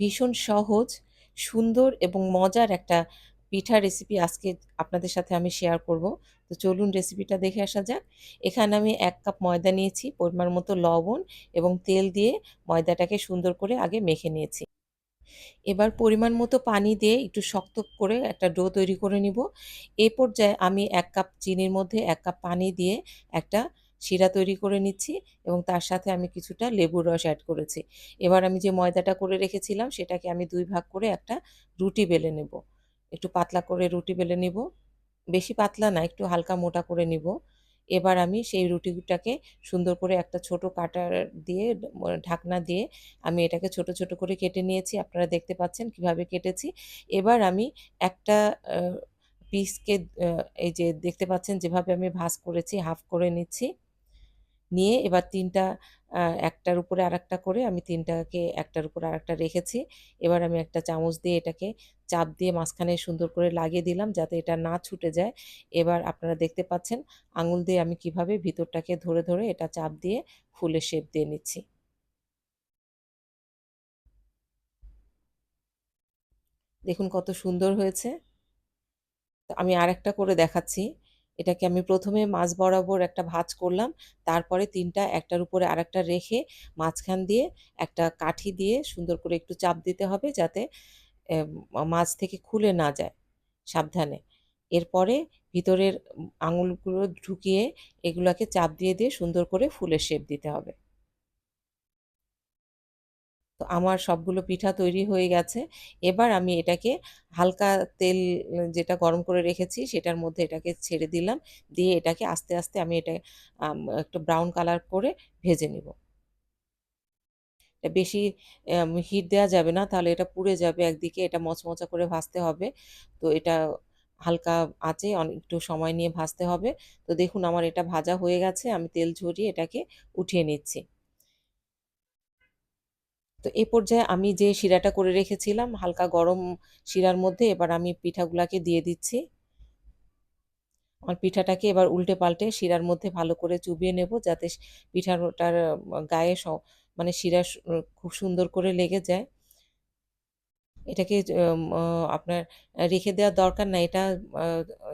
ভীষণ সহজ, সুন্দর এবং মজার একটা পিঠা রেসিপি আজকে আপনাদের সাথে আমি শেয়ার করব। তো চলুন রেসিপিটা দেখে আসা যাক। এখানে আমি এক কাপ ময়দা নিয়েছি, পরিমাণ মতো লবণ এবং তেল দিয়ে ময়দাটাকে সুন্দর করে আগে মেখে নিয়েছি। এবার পরিমাণ মতো পানি দিয়ে একটু শক্ত করে একটা ডো তৈরি করে নিব। এই পর্যায়ে আমি এক কাপ চিনির মধ্যে এক কাপ পানি দিয়ে একটা শিরা তৈরি করে নিচ্ছি এবং তার সাথে আমি কিছুটা লেবুর রস অ্যাড করেছি। এবার আমি যে ময়দাটা করে রেখেছিলাম সেটাকে আমি দুই ভাগ করে একটা রুটি বেলে নেব। একটু পাতলা করে রুটি বেলে নিব। বেশি পাতলা না, একটু হালকা মোটা করে নিব। এবার আমি সেই রুটিটাকে সুন্দর করে একটা ছোট কাঁটার দিয়ে ঢাকনা দিয়ে আমি এটাকে ছোট, ছোট করে কেটে নিয়েছি। আপনারা দেখতে পাচ্ছেন কীভাবে কেটেছি। এবার আমি একটা পিসকে এই যে দেখতে পাচ্ছেন যেভাবে আমি ভাঁজ করেছি, হাফ করে নিচ্ছি। নিয়ে এবার তিনটা একটার উপরে আরেকটা করে আমি ৩ টাকে একটার উপরে আরেকটা রেখেছি। এবার আমি একটা চামচ দিয়ে এটাকে চাপ দিয়ে মাঝখানে সুন্দর করে লাগিয়ে দিলাম যাতে এটা না ছুটে যায়। এবার আপনারা দেখতে পাচ্ছেন আঙুল দিয়ে আমি কীভাবে ভিতরটাকে ধরে, ধরে এটা চাপ দিয়ে ফুলে শেপ দিয়ে নিচ্ছি। দেখুন কত সুন্দর হয়েছে। আমি আরেকটা করে দেখাচ্ছি। এটাকে আমি ১ম এ মাঝ বরাবর একটা ভাজ করলাম। তারপরে তিনটা একটার উপরে আরেকটা রেখে মাঝখান দিয়ে একটা কাঠি দিয়ে সুন্দর করে একটু চাপ দিতে হবে যাতে মাছ থেকে খুলে না যায়, সাবধানে। এরপরে ভিতরের আঙুলগুলো ঢুকিয়ে এগুলোকে চাপ দিয়ে, দিয়ে সুন্দর করে ফুলের শেপ দিতে হবে। তো আমার সবগুলো পিঠা তৈরি হয়ে গেছে। এবার আমি এটাকে হালকা তেল যেটা গরম করে রেখেছি সেটার মধ্যে এটাকে ছেড়ে দিলাম। দিয়ে এটাকে আস্তে, আস্তে আমি এটা একটু ব্রাউন কালার করে ভেজে নিব। এটা বেশি হিট দেওয়া যাবে না তাহলে এটা পুড়ে যাবে একদিকে এটা মচমচা করে ভাজতে হবে। তো এটা হালকা আঁচে একটু সময় নিয়ে ভাজতে হবে। তো দেখুন আমার এটা ভাজা হয়ে গেছে। আমি তেল ঝরিয়ে এটাকে উঠিয়ে নিচ্ছি। তো এ পর্যায়ে আমি যে শিরাটা করে রেখেছিলাম, হালকা গরম শিরার মধ্যে এবার আমি পিঠাগুলাকে দিয়ে দিচ্ছি। আমার পিঠাটাকে এবার উল্টে পাল্টে শিরার মধ্যে ভালো করে চুবিয়ে নেব যাতে পিঠাটার গায়ে মানে শিরা খুব সুন্দর করে লেগে যায়। এটাকে আপনার রেখে দেওয়ার দরকার না এটা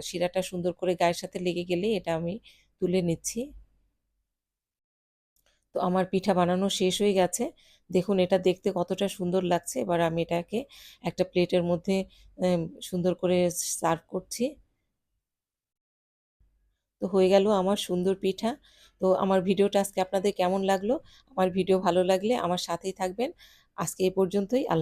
শিরাটা সুন্দর করে গায়ের সাথে লেগে গেলেই এটা আমি তুলে নিচ্ছি। তো আমার পিঠা বানানো শেষ হয়ে গেছে। দেখুন, এটা দেখতে কতটা সুন্দর লাগছে। এবার আমি এটাকে একটা প্লেটের মধ্যে সুন্দর করে সার্ভ করছি। তো হয়ে গেল আমার সুন্দর পিঠা। তো আমার ভিডিওটা আজকে আপনাদের কেমন লাগল? আমার ভিডিও ভালো লাগলে আমার সাথেই থাকবেন। আজকে এ পর্যন্তই। আল